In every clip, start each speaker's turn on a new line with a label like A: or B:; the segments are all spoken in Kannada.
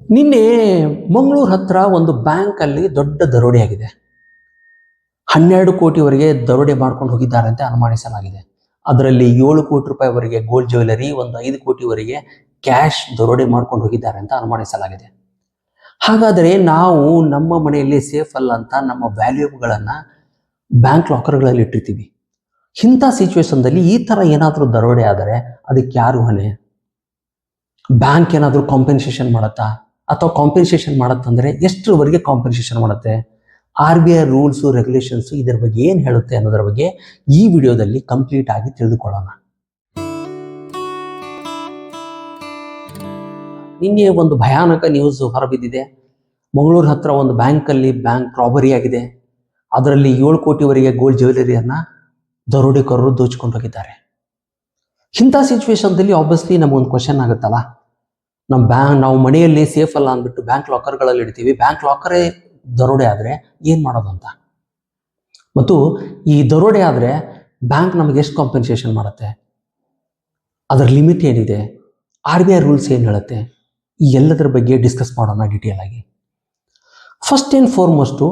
A: ನಿನ್ನೆ ಮಂಗಳೂರು ಹತ್ರ ಒಂದು ಬ್ಯಾಂಕಲ್ಲಿ ದೊಡ್ಡ ದರೋಡೆ ಆಗಿದೆ. ಹನ್ನೆರಡು ಕೋಟಿವರೆಗೆ ದರೋಡೆ ಮಾಡ್ಕೊಂಡು ಹೋಗಿದ್ದಾರೆ ಅಂತ ಅನುಮಾನಿಸಲಾಗಿದೆ. ಅದರಲ್ಲಿ ಏಳು ಕೋಟಿ ರೂಪಾಯಿವರೆಗೆ ಗೋಲ್ಡ್ ಜ್ಯುವೆಲರಿ ಒಂದು ಐದು ಕೋಟಿವರೆಗೆ ಕ್ಯಾಶ್ ದರೋಡೆ ಮಾಡ್ಕೊಂಡು ಹೋಗಿದ್ದಾರೆ ಅಂತ ಅನುಮಾನಿಸಲಾಗಿದೆ. ಹಾಗಾದರೆ ನಾವು ನಮ್ಮ ಮನೆಯಲ್ಲಿ ಸೇಫ್ ಅಲ್ಲ ಅಂತ ನಮ್ಮ ವ್ಯಾಲ್ಯೂಗಳನ್ನು ಬ್ಯಾಂಕ್ ಲಾಕರ್ಗಳಲ್ಲಿ ಇಟ್ಟಿರ್ತೀವಿ. ಇಂಥ ಸಿಚುವೇಶನ್ದಲ್ಲಿ ಈ ಥರ ಏನಾದರೂ ದರೋಡೆ ಆದರೆ ಅದಕ್ಕೆ ಯಾರು ಹೊಣೆ? ಬ್ಯಾಂಕ್ ಏನಾದರೂ ಕಾಂಪೆನ್ಸೇಷನ್ ಮಾಡುತ್ತಾ? ಅಥವಾ ಕಾಂಪೆನ್ಸೇಷನ್ ಮಾಡುತ್ತಂದ್ರೆ ಎಷ್ಟರವರೆಗೆ ಕಾಂಪೆನ್ಸೇಷನ್ ಮಾಡುತ್ತೆ? R B I rules regulations ಇದರ ಬಗ್ಗೆ ಏನು ಹೇಳುತ್ತೆ ಅನ್ನೋದರ ಬಗ್ಗೆ ಈ ವಿಡಿಯೋದಲ್ಲಿ ಕಂಪ್ಲೀಟ್ ಆಗಿ ತಿಳಿದುಕೊಳ್ಳೋಣ. ನಿನ್ನೆ ಒಂದು ಭಯಾನಕ ನ್ಯೂಸ್ ಹೊರಬಿದ್ದಿದೆ. ಮಂಗಳೂರು ಹತ್ರ ಒಂದು ಬ್ಯಾಂಕಲ್ಲಿ ಬ್ಯಾಂಕ್ ರಾಬರಿ ಆಗಿದೆ. ಅದರಲ್ಲಿ ಏಳು ಕೋಟಿವರೆಗೆ ಗೋಲ್ಡ್ ಜ್ಯುವೆಲರಿಯನ್ನು ದರೋಡೆಕೋರರು ದೋಚಿಕೊಂಡು ಹೋಗಿದ್ದಾರೆ. ಇಂಥ ಸಿಚುವೇಶನ್ದಲ್ಲಿ ಆಬ್ವಿಯಸ್ಲಿ ನಮಗೊಂದು ಕ್ವಶನ್ ಆಗುತ್ತಲ್ಲ? ನಮ್ಮ ಬ್ಯಾಂಕ್ ನಾವು ಮನೆಯಲ್ಲಿ ಸೇಫ್ ಅಲ್ಲ ಅಂದ್ಬಿಟ್ಟು ಬ್ಯಾಂಕ್ ಲಾಕರ್ಗಳಲ್ಲಿ ಇಡ್ತೀವಿ. ಬ್ಯಾಂಕ್ ಲಾಕರೇ ದರೋಡೆ ಆದರೆ ಏನು ಮಾಡೋದು ಅಂತ? ಮತ್ತು ಈ ದರೋಡೆ ಆದರೆ ಬ್ಯಾಂಕ್ ನಮಗೆ ಎಷ್ಟು ಕಾಂಪೆನ್ಸೇಷನ್ ಮಾಡುತ್ತೆ? ಅದರ ಲಿಮಿಟ್ ಏನಿದೆ? ಆರ್ ಬಿ ಐ ರೂಲ್ಸ್ ಏನು ಹೇಳುತ್ತೆ? ಈ ಎಲ್ಲದರ ಬಗ್ಗೆ ಡಿಸ್ಕಸ್ ಮಾಡೋಣ ಡೀಟೇಲ್ ಆಗಿ. ಫಸ್ಟ್ ಆ್ಯಂಡ್ ಫಾರ್ಮೋಸ್ಟು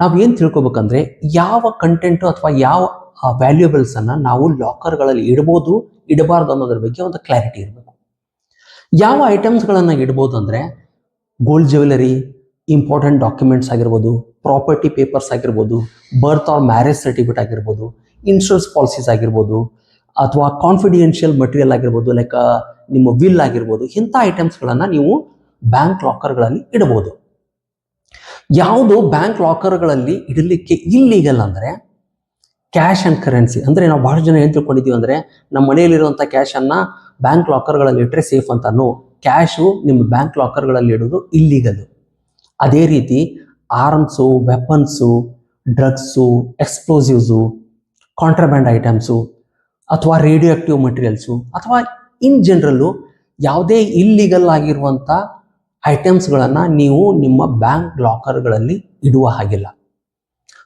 A: ನಾವು ಏನು ತಿಳ್ಕೊಬೇಕಂದ್ರೆ ಯಾವ ಕಂಟೆಂಟು ಅಥವಾ ಯಾವ ವ್ಯಾಲ್ಯೂಬಲ್ಸನ್ನು ನಾವು ಲಾಕರ್ಗಳಲ್ಲಿ ಇಡ್ಬೋದು ಇಡಬಾರ್ದು ಅನ್ನೋದ್ರ ಬಗ್ಗೆ ಒಂದು ಕ್ಲಾರಿಟಿ ಇರಬೇಕು. ಯಾವ ಐಟಮ್ಸ್ಗಳನ್ನು ಇಡ್ಬೋದು ಅಂದರೆ ಗೋಲ್ಡ್ ಜ್ಯುವೆಲರಿ ಇಂಪಾರ್ಟೆಂಟ್ ಡಾಕ್ಯುಮೆಂಟ್ಸ್ ಆಗಿರ್ಬೋದು ಪ್ರಾಪರ್ಟಿ ಪೇಪರ್ಸ್ ಆಗಿರ್ಬೋದು ಬರ್ತ್ ಆರ್ ಮ್ಯಾರೇಜ್ ಸರ್ಟಿಫಿಕೇಟ್ ಆಗಿರ್ಬೋದು ಇನ್ಶೂರೆನ್ಸ್ ಪಾಲಿಸೀಸ್ ಆಗಿರ್ಬೋದು, ಅಥವಾ ಕಾನ್ಫಿಡೆನ್ಷಿಯಲ್ ಮಟೀರಿಯಲ್ ಆಗಿರ್ಬೋದು ಲೈಕ್ ನಿಮ್ಮ ವಿಲ್ ಆಗಿರ್ಬೋದು, ಇಂಥ ಐಟಮ್ಸ್ಗಳನ್ನು ನೀವು ಬ್ಯಾಂಕ್ ಲಾಕರ್ಗಳಲ್ಲಿ ಇಡಬಹುದು ಯಾವುದು ಬ್ಯಾಂಕ್ ಲಾಕರ್ಗಳಲ್ಲಿ ಇಡಲಿಕ್ಕೆ ಇಲ್ಲೀಗಲ್ ಅಂದರೆ ಕ್ಯಾಶ್ ಆ್ಯಂಡ್ ಕರೆನ್ಸಿ ಅಂದರೆ ನಾವು ಬಹಳ ಜನ ಏನು ತಿಳ್ಕೊಂಡಿದ್ದೀವಿ ಅಂದರೆ ನಮ್ಮ ಮನೆಯಲ್ಲಿರುವಂಥ ಕ್ಯಾಶನ್ನು ಬ್ಯಾಂಕ್ ಲಾಕರ್ಗಳಲ್ಲಿ ಇಟ್ಟರೆ ಸೇಫ್ ಅಂತ ನೋ ಕ್ಯಾಶು ನಿಮ್ಮ ಬ್ಯಾಂಕ್ ಲಾಕರ್ಗಳಲ್ಲಿ ಇಡೋದು ಇಲ್ಲೀಗಲ್ ಅದೇ ರೀತಿ arms weapons drugs explosives contraband items ಅಥವಾ ರೇಡಿಯೋ ಆಕ್ಟಿವ್ ಮಟೀರಿಯಲ್ಸು ಅಥವಾ ಇನ್ ಜನರಲ್ಲು ಯಾವುದೇ ಇಲ್ಲೀಗಲ್ ಆಗಿರುವಂಥ ಐಟಮ್ಸ್ಗಳನ್ನು ನೀವು ನಿಮ್ಮ ಬ್ಯಾಂಕ್ ಲಾಕರ್ಗಳಲ್ಲಿ ಇಡುವ ಹಾಗಿಲ್ಲ.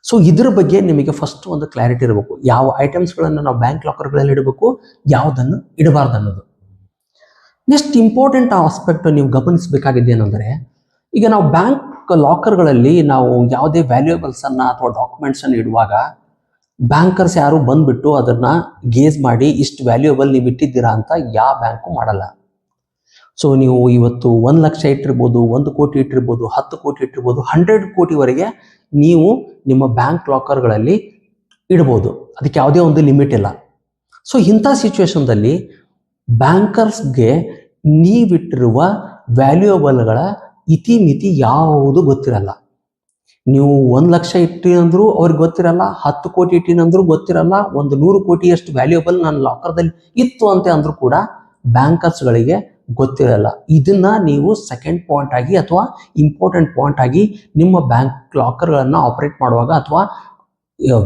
A: ಸೊ ಇದ್ರ ಬಗ್ಗೆ ನಿಮಗೆ ಫಸ್ಟ್ ಒಂದು ಕ್ಲಾರಿಟಿ ಇರಬೇಕು. ಯಾವ ಐಟಮ್ಸ್ಗಳನ್ನು ನಾವು ಬ್ಯಾಂಕ್ ಲಾಕರ್ಗಳಲ್ಲಿ ಇಡಬೇಕು, ಯಾವುದನ್ನು ಇಡಬಾರ್ದು ಅನ್ನೋದು. ನೆಕ್ಸ್ಟ್ ಇಂಪಾರ್ಟೆಂಟ್ ಆಸ್ಪೆಕ್ಟ್ ನೀವು ಗಮನಿಸಬೇಕಾಗಿದ್ದೇನೆಂದರೆ, ಈಗ ನಾವು ಬ್ಯಾಂಕ್ ಲಾಕರ್ಗಳಲ್ಲಿ ನಾವು ಯಾವುದೇ ವ್ಯಾಲ್ಯೂಯಬಲ್ಸನ್ನು ಅಥವಾ ಡಾಕ್ಯುಮೆಂಟ್ಸನ್ನು ಇಡುವಾಗ ಬ್ಯಾಂಕರ್ಸ್ ಯಾರು ಬಂದುಬಿಟ್ಟು ಅದನ್ನು ಗೇಜ್ ಮಾಡಿ ಇಷ್ಟು ವ್ಯಾಲ್ಯೂಯಬಲ್ ನೀವು ಇಟ್ಟಿದ್ದೀರಾ ಅಂತ ಯಾವ ಬ್ಯಾಂಕು ಮಾಡಲ್ಲ. ಸೊ ನೀವು ಇವತ್ತು ಒಂದು ಲಕ್ಷ ಇಟ್ಟಿರ್ಬೋದು, ಒಂದು ಕೋಟಿ ಇಟ್ಟಿರ್ಬೋದು, ಹತ್ತು ಕೋಟಿ ಇಟ್ಟಿರ್ಬೋದು ಹಂಡ್ರೆಡ್ ಕೋಟಿವರೆಗೆ ನೀವು ನಿಮ್ಮ ಬ್ಯಾಂಕ್ ಲಾಕರ್ಗಳಲ್ಲಿ ಇಡ್ಬೋದು. ಅದಕ್ಕೆ ಯಾವುದೇ ಒಂದು ಲಿಮಿಟ್ ಇಲ್ಲ. ಸೊ ಇಂಥ ಸಿಚುವೇಶನ್ದಲ್ಲಿ ಬ್ಯಾಂಕರ್ಸ್ಗೆ ನೀವಿಟ್ಟಿರುವ ವ್ಯಾಲ್ಯೂಯಬಲ್ಗಳ ಇತಿಮಿತಿ ಯಾವುದು ಗೊತ್ತಿರಲ್ಲ. ನೀವು ಒಂದು ಲಕ್ಷ ಇಟ್ಟಿನಂದ್ರೂ ಅವ್ರಿಗೆ ಗೊತ್ತಿರಲ್ಲ, ಹತ್ತು ಕೋಟಿ ಇಟ್ಟಿನಂದ್ರೂ ಗೊತ್ತಿರಲ್ಲ, ಒಂದು ನೂರು ಕೋಟಿಯಷ್ಟು ವ್ಯಾಲ್ಯೂಯಬಲ್ ನನ್ನ ಲಾಕರ್ದಲ್ಲಿ ಇತ್ತು ಅಂತ ಅಂದ್ರೂ ಕೂಡ ಬ್ಯಾಂಕರ್ಸ್ಗಳಿಗೆ ಗೊತ್ತಿರಲ್ಲ. ಇದನ್ನ ನೀವು ಸೆಕೆಂಡ್ ಪಾಯಿಂಟ್ ಆಗಿ ಅಥವಾ ಇಂಪಾರ್ಟೆಂಟ್ ಪಾಯಿಂಟ್ ಆಗಿ ನಿಮ್ಮ ಬ್ಯಾಂಕ್ ಲಾಕರ್ಗಳನ್ನು ಆಪರೇಟ್ ಮಾಡುವಾಗ ಅಥವಾ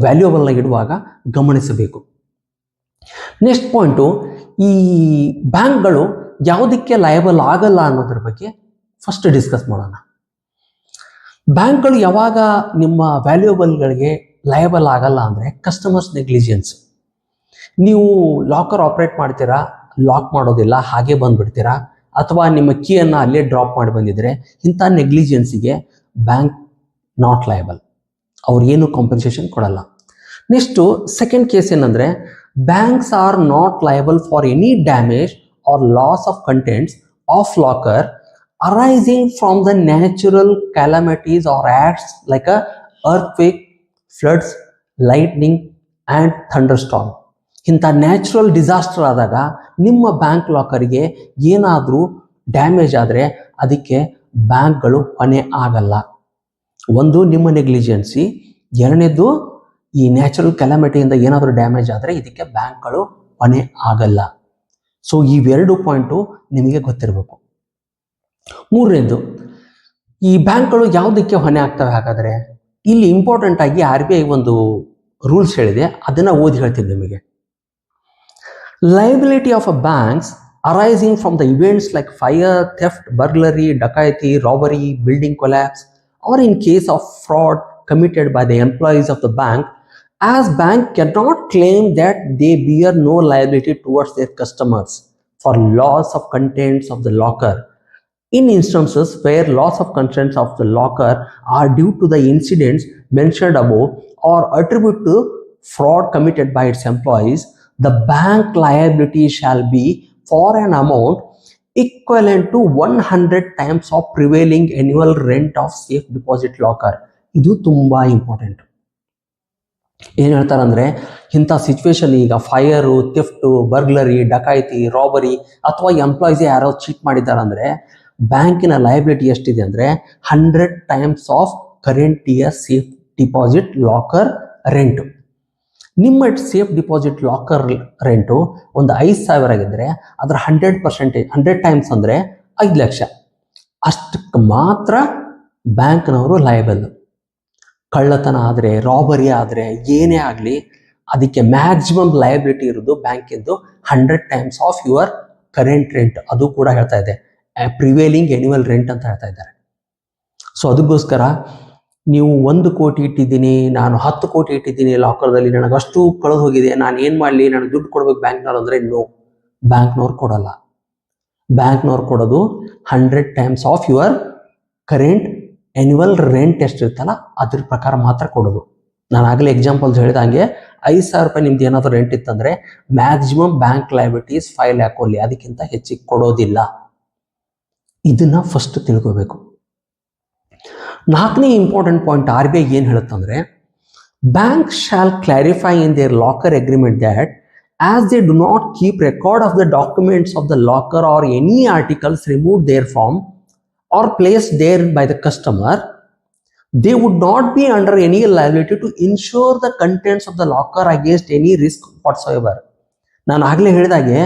A: ವ್ಯಾಲ್ಯೂಬಲ್ನ ಇಡುವಾಗ ಗಮನಿಸಬೇಕು. ನೆಕ್ಸ್ಟ್ ಪಾಯಿಂಟು ಈ ಬ್ಯಾಂಕ್ಗಳು ಯಾವುದಕ್ಕೆ ಲಯಬಲ್ ಆಗಲ್ಲ ಅನ್ನೋದ್ರ ಬಗ್ಗೆ ಫಸ್ಟ್ ಡಿಸ್ಕಸ್ ಮಾಡೋಣ. ಬ್ಯಾಂಕ್ಗಳು ಯಾವಾಗ ನಿಮ್ಮ ವ್ಯಾಲ್ಯೂಬಲ್ಗಳಿಗೆ ಲಯಬಲ್ ಆಗಲ್ಲ ಅಂದರೆ ಕಸ್ಟಮರ್ಸ್ ನೆಗ್ಲಿಜಿಯನ್ಸ್ ನೀವು ಲಾಕರ್ ಆಪ್ರೇಟ್ ಮಾಡ್ತೀರಾ? ಲಾಕ್ ಮಾಡೋದಿಲ್ಲ ಹಾಗೆ ಬಂದ್ಬಿಡ್ತೀರಾ? ಅಥವಾ ನಿಮ್ಮ ಕೀಯನ್ನು ಅಲ್ಲೇ ಡ್ರಾಪ್ ಮಾಡಿ ಬಂದಿದ್ರೆ ಇಂಥ ನೆಗ್ಲಿಜೆನ್ಸಿಗೆ ಬ್ಯಾಂಕ್ ನಾಟ್ ಲಯಬಲ್ ಅವ್ರು ಏನು ಕಾಂಪನ್ಸೇಷನ್ ಕೊಡಲ್ಲ. ನೆಕ್ಸ್ಟು ಸೆಕೆಂಡ್ ಕೇಸ್ ಏನಂದರೆ banks are not liable for any damage or loss of contents of locker arising from the natural calamities or acts like uh earthquake floods lightning and thunder storm ಇಂಥ ನ್ಯಾಚುರಲ್ ಡಿಸಾಸ್ಟರ್ ಆದಾಗ ನಿಮ್ಮ ಬ್ಯಾಂಕ್ ಲಾಕರಿಗೆ ಏನಾದರೂ ಡ್ಯಾಮೇಜ್ ಆದರೆ ಅದಕ್ಕೆ ಬ್ಯಾಂಕ್ಗಳು ಹೊಣೆ ಆಗಲ್ಲ. ಒಂದು, ನಿಮ್ಮ ನೆಗ್ಲಿಜೆನ್ಸಿ. ಎರಡನೇದು, ಈ ನ್ಯಾಚುರಲ್ ಕೆಲಾಮಿಟಿಯಿಂದ ಏನಾದರೂ ಡ್ಯಾಮೇಜ್ ಆದರೆ ಇದಕ್ಕೆ ಬ್ಯಾಂಕ್ಗಳು ಹೊಣೆ ಆಗಲ್ಲ. ಸೊ ಇವೆರಡು ಪಾಯಿಂಟು ನಿಮಗೆ ಗೊತ್ತಿರಬೇಕು. ಮೂರನೇದು, ಈ ಬ್ಯಾಂಕ್ಗಳು ಯಾವುದಕ್ಕೆ ಹೊಣೆ ಆಗ್ತವೆ ಹಾಗಾದರೆ? ಇಲ್ಲಿ ಇಂಪಾರ್ಟೆಂಟ್ ಆಗಿ ಆರ್ ಬಿ ಐ ಒಂದು ರೂಲ್ಸ್ ಹೇಳಿದೆ. ಅದನ್ನು ಓದಿ ಹೇಳ್ತೀನಿ ನಿಮಗೆ. Liability of a banks arising from the events like fire, theft, burglary, dacoity, robbery, building collapse, or in case of fraud committed by the employees of the bank, as bank cannot claim that they bear no liability towards their customers for loss of contents of the locker. In instances where loss of contents of the locker are due to the incidents mentioned above or attribute to fraud committed by its employees, the bank liability shall be for an amount equivalent to 100 times of prevailing annual rent of safe deposit locker. ಇದು ತುಂಬಾ ಇಂಪಾರ್ಟೆಂಟ್ ಏನ್ ಅಂದರೆ, ಇಂಥ ಸಿಚುವೇಶನ್ ಈಗ ಫೈರು ಥಿಫ್ಟು ಬರ್ಗ್ಲರಿ ಡಕಾಯಿತಿ ರಾಬರಿ ಅಥವಾ ಎಂಪ್ಲಾಯೀಸ್ ಯಾರೋ ಚೀಟ್ ಮಾಡಿದಾರಂದ್ರೆ ಬ್ಯಾಂಕಿನ ಲಯಬಿಲಿಟಿ ಎಷ್ಟಿದೆ ಅಂದ್ರೆ hundred times of current year safe deposit locker rent ನಿಮ್ಮ ಸೇಫ್ ಡಿಪಾಸಿಟ್ ಲಾಕರ್ ರೆಂಟು ಒಂದು ಐದು ಸಾವಿರ ಆಗಿದ್ದರೆ ಅದರ ಹಂಡ್ರೆಡ್ ಪರ್ಸೆಂಟೇಜ್ ಹಂಡ್ರೆಡ್ ಟೈಮ್ಸ್ ಅಂದರೆ ಐದು ಲಕ್ಷ. ಅಷ್ಟಕ್ಕೆ ಮಾತ್ರ ಬ್ಯಾಂಕ್ನವರು ಲಯಬಲ್ ಕಳ್ಳತನ ಆದರೆ ರಾಬರಿ ಆದರೆ, ಏನೇ ಆಗಲಿ ಅದಕ್ಕೆ ಮ್ಯಾಕ್ಸಿಮಮ್ ಲಯಬಿಲಿಟಿ ಇರೋದು ಬ್ಯಾಂಕಿಂದು hundred times of your current rent ಅದು ಕೂಡ ಹೇಳ್ತಾ ಇದೆ. ಪ್ರಿವೇಲಿಂಗ್ ಎನ್ಯುವಲ್ ರೆಂಟ್ ಅಂತ ಹೇಳ್ತಾ ಇದ್ದಾರೆ. ಸೊ ಅದಕ್ಕೋಸ್ಕರ ನೀವು ಒಂದು ಕೋಟಿ ಇಟ್ಟಿದ್ದೀನಿ, ನಾನು ಹತ್ತು ಕೋಟಿ ಇಟ್ಟಿದ್ದೀನಿ ಲಾಕರ್ದಲ್ಲಿ ನನಗೆ ಅಷ್ಟು ಕಳೆದು ಹೋಗಿದೆ ನಾನು ಏನು ಮಾಡಲಿ ನನಗೆ ದುಡ್ಡು ಕೊಡ್ಬೇಕು ಬ್ಯಾಂಕ್ನವ್ರು ಅಂದರೆ ನೋ ಬ್ಯಾಂಕ್ನವ್ರು ಕೊಡಲ್ಲ. ಬ್ಯಾಂಕ್ನವ್ರು ಕೊಡೋದು hundred times of your current annual rent ಎಷ್ಟಿರ್ತಲ್ಲ ಅದ್ರ ಪ್ರಕಾರ ಮಾತ್ರ ಕೊಡೋದು. ನಾನು ಆಗಲೇ ಎಕ್ಸಾಂಪಲ್ಸ್ ಹೇಳಿದಂಗೆ ಐದು ಸಾವಿರ ರೂಪಾಯಿ ನಿಮ್ದು ಏನಾದರೂ ರೆಂಟ್ ಇತ್ತಂದರೆ maximum bank liabilities five lakh only ಅದಕ್ಕಿಂತ ಹೆಚ್ಚಿಗೆ ಕೊಡೋದಿಲ್ಲ. ಇದನ್ನ ಫಸ್ಟ್ ತಿಳ್ಕೋಬೇಕು. ನಾಲ್ಕನೇ important point R B I ಏನು ಹೇಳುತ್ತಂದ್ರೆ bank shall clarify in their locker agreement that as they do not keep record of the documents of the locker or any articles remove there from or place there by the customer they would not be under any any to insure the contents of the locker against any risk whatsoever ನಾನು ಆಗಲೇ ಹೇಳಿದಾಗೆ,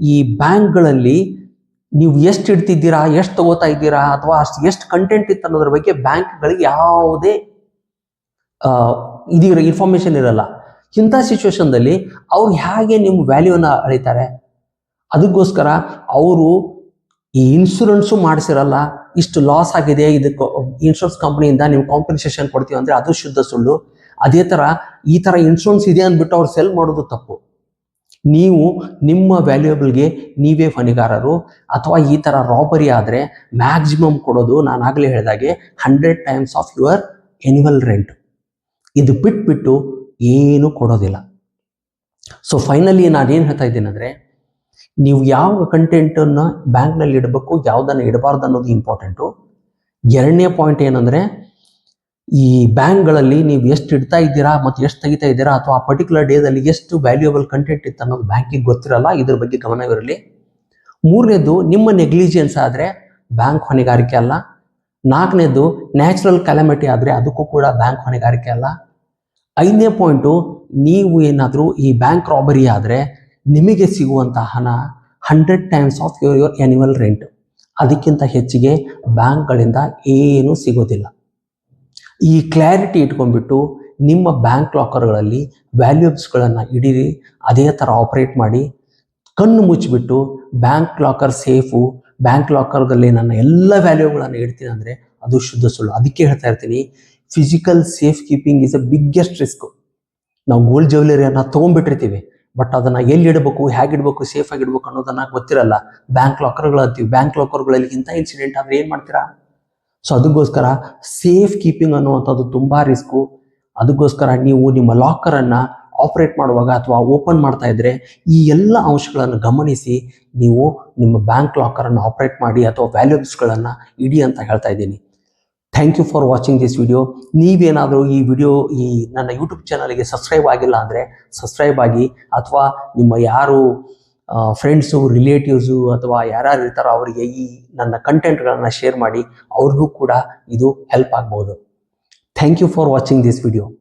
A: ಈ ಬ್ಯಾಂಕ್ಗಳಲ್ಲಿ ನೀವು ಎಷ್ಟು ಇಡ್ತಿದ್ದೀರಾ ಎಷ್ಟು ತಗೋತಾ ಇದ್ದೀರಾ ಅಥವಾ ಅಷ್ಟು ಎಷ್ಟು ಕಂಟೆಂಟ್ ಇತ್ತು ಅನ್ನೋದ್ರ ಬಗ್ಗೆ ಬ್ಯಾಂಕ್ಗಳಿಗೆ ಯಾವುದೇ ಇದಿರ ಇನ್ಫಾರ್ಮೇಶನ್ ಇರಲ್ಲ. ಇಂಥ ಸಿಚುವೇಶನ್ದಲ್ಲಿ ಅವ್ರು ಹೇಗೆ ನಿಮ್ಮ ವ್ಯಾಲ್ಯೂನ ಅಳಿತಾರೆ? ಅದಕ್ಕೋಸ್ಕರ ಅವರು ಈ ಇನ್ಶೂರೆನ್ಸು ಮಾಡಿಸಿರಲ್ಲ, ಇಷ್ಟು ಲಾಸ್ ಆಗಿದೆ, ಇದಕ್ಕೆ ಇನ್ಶೂರೆನ್ಸ್ ಕಂಪ್ನಿಯಿಂದ ನೀವು ಕಾಂಪನ್ಸೇಷನ್ ಕೊಡ್ತೀವಿ ಅಂದರೆ ಅದು ಶುದ್ಧ ಸುಳ್ಳು. ಅದೇ ಥರ ಈ ಥರ ಇನ್ಶೂರೆನ್ಸ್ ಇದೆ ಅಂದ್ಬಿಟ್ಟು ಅವ್ರು ಸೆಲ್ ಮಾಡೋದು ತಪ್ಪು. ನೀವು ನಿಮ್ಮ ವ್ಯಾಲ್ಯೂಯಬಲ್ಗೆ ನೀವೇ ಹೊಣೆಗಾರರು ಅಥವಾ ಈ ಥರ ರಾಬರಿ ಆದರೆ ಮ್ಯಾಕ್ಸಿಮಮ್ ಕೊಡೋದು ನಾನು ಆಗಲೇ ಹೇಳಿದಾಗೆ hundred times of your annual rent ಇದು ಬಿಟ್ಬಿಟ್ಟು ಏನು ಕೊಡೋದಿಲ್ಲ. ಸೊ ಫೈನಲಿ ನಾನು ಏನು ಹೇಳ್ತಾ ಇದ್ದೀನಿ ಅಂದರೆ ನೀವು ಯಾವ ಕಂಟೆಂಟನ್ನು ಬ್ಯಾಂಕ್ನಲ್ಲಿ ಇಡಬೇಕು, ಯಾವುದನ್ನು ಇಡಬಾರ್ದು ಅನ್ನೋದು ಇಂಪಾರ್ಟೆಂಟು ಎರಡನೇ ಪಾಯಿಂಟ್ ಏನಂದರೆ ಈ ಬ್ಯಾಂಕ್ಗಳಲ್ಲಿ ನೀವು ಎಷ್ಟು ಇಡ್ತಾ ಇದ್ದೀರಾ ಮತ್ತು ಎಷ್ಟು ತೆಗಿತಾ ಇದ್ದೀರಾ ಅಥವಾ ಆ ಪರ್ಟಿಕ್ಯುಲರ್ ಡೇದಲ್ಲಿ ಎಷ್ಟು ವ್ಯಾಲ್ಯೂಯಬಲ್ ಕಂಟೆಂಟ್ ಇತ್ತು ಅನ್ನೋದು ಬ್ಯಾಂಕಿಗೆ ಗೊತ್ತಿರಲ್ಲ, ಇದ್ರ ಬಗ್ಗೆ ಗಮನವಿರಲಿ ಮೂರನೇದು ನಿಮ್ಮ ನೆಗ್ಲಿಜಿಯನ್ಸ್ ಆದರೆ ಬ್ಯಾಂಕ್ ಹೊಣೆಗಾರಿಕೆ ಅಲ್ಲ. ನಾಲ್ಕನೇದು ನ್ಯಾಚುರಲ್ ಕ್ಯಾಲಮಿಟಿ ಆದರೆ ಅದಕ್ಕೂ ಕೂಡ ಬ್ಯಾಂಕ್ ಹೊಣೆಗಾರಿಕೆ ಅಲ್ಲ. ಐದನೇ ಪಾಯಿಂಟು ನೀವು ಏನಾದರೂ ಈ ಬ್ಯಾಂಕ್ ರಾಬರಿ ಆದರೆ ನಿಮಗೆ ಸಿಗುವಂತಹ ಹಣ hundred times of your your annual rent ಅದಕ್ಕಿಂತ ಹೆಚ್ಚಿಗೆ ಬ್ಯಾಂಕ್ಗಳಿಂದ ಏನೂ ಸಿಗೋದಿಲ್ಲ. ಈ ಕ್ಲಾರಿಟಿ ಇಟ್ಕೊಂಡ್ಬಿಟ್ಟು ನಿಮ್ಮ ಬ್ಯಾಂಕ್ ಲಾಕರ್ಗಳಲ್ಲಿ ವ್ಯಾಲ್ಯೂಬ್ಸ್ಗಳನ್ನು ಇಡೀರಿ, ಅದೇ ಥರ ಆಪ್ರೇಟ್ ಮಾಡಿ, ಕಣ್ಣು ಮುಚ್ಚಿಬಿಟ್ಟು ಬ್ಯಾಂಕ್ ಲಾಕರ್ ಸೇಫು ಬ್ಯಾಂಕ್ ಲಾಕರ್ದಲ್ಲಿ ನನ್ನ ಎಲ್ಲ ವ್ಯಾಲ್ಯೂಗಳನ್ನು ಇಡ್ತೀನಿ ಅಂದರೆ ಅದು ಶುದ್ಧ ಸುಳ್ಳು. ಅದಕ್ಕೆ ಹೇಳ್ತಾ ಇರ್ತೀನಿ physical safe keeping is a biggest risk ನಾವು ಗೋಲ್ಡ್ ಜ್ಯುವೆಲರಿಯನ್ನು ತೊಗೊಂಡ್ಬಿಟ್ಟಿರ್ತೀವಿ ಬಟ್ ಅದನ್ನು ಎಲ್ಲಿ ಇಡಬೇಕು, ಹೇಗೆ ಇಡಬೇಕು ಸೇಫ್ ಇಡಬೇಕು ಅನ್ನೋದನ್ನ ಗೊತ್ತಿರಲ್ಲ. ಬ್ಯಾಂಕ್ ಲಾಕರ್ಗಳು ಅಂತೀವಿ ಬ್ಯಾಂಕ್ ಲಾಕರ್ಗಳಲ್ಲಿ ಇಂಥ ಇನ್ಸಿಡೆಂಟ್ ಆದರೆ ಏನು ಮಾಡ್ತೀರಾ? ಸೊ ಅದಕ್ಕೋಸ್ಕರ ಸೇಫ್ ಕೀಪಿಂಗ್ ಅನ್ನುವಂಥದ್ದು ತುಂಬ ರಿಸ್ಕು ಅದಕ್ಕೋಸ್ಕರ ನೀವು ನಿಮ್ಮ ಲಾಕರನ್ನು ಆಪರೇಟ್ ಮಾಡುವಾಗ ಅಥವಾ ಓಪನ್ ಮಾಡ್ತಾ ಇದ್ರೆ ಈ ಎಲ್ಲ ಅಂಶಗಳನ್ನು ಗಮನಿಸಿ ನೀವು ನಿಮ್ಮ ಬ್ಯಾಂಕ್ ಲಾಕರನ್ನು ಆಪರೇಟ್ ಮಾಡಿ ಅಥವಾ ವ್ಯಾಲ್ಯೂಬ್ಸ್ಗಳನ್ನು ಇಡಿ ಅಂತ ಹೇಳ್ತಾ ಇದ್ದೀನಿ. Thank you for watching this video ನೀವೇನಾದರೂ ಈ ವಿಡಿಯೋ ಈ ನನ್ನ ಯೂಟ್ಯೂಬ್ ಚಾನಲ್ಗೆ ಸಬ್ಸ್ಕ್ರೈಬ್ ಆಗಿಲ್ಲ ಅಂದರೆ ಸಬ್ಸ್ಕ್ರೈಬ್ ಆಗಿ ಅಥವಾ ನಿಮ್ಮ ಯಾರು ಫ್ರೆಂಡ್ಸು ರಿಲೇಟಿವ್ಸು ಅಥವಾ ಯಾರ್ಯಾರು ಇರ್ತಾರೋ ಅವರಿಗೆ ಈ ನನ್ನ ಕಂಟೆಂಟ್ಗಳನ್ನು ಶೇರ್ ಮಾಡಿ ಅವ್ರಿಗೂ ಕೂಡ ಇದು ಹೆಲ್ಪ್ ಆಗ್ಬೋದು. Thank you for watching this video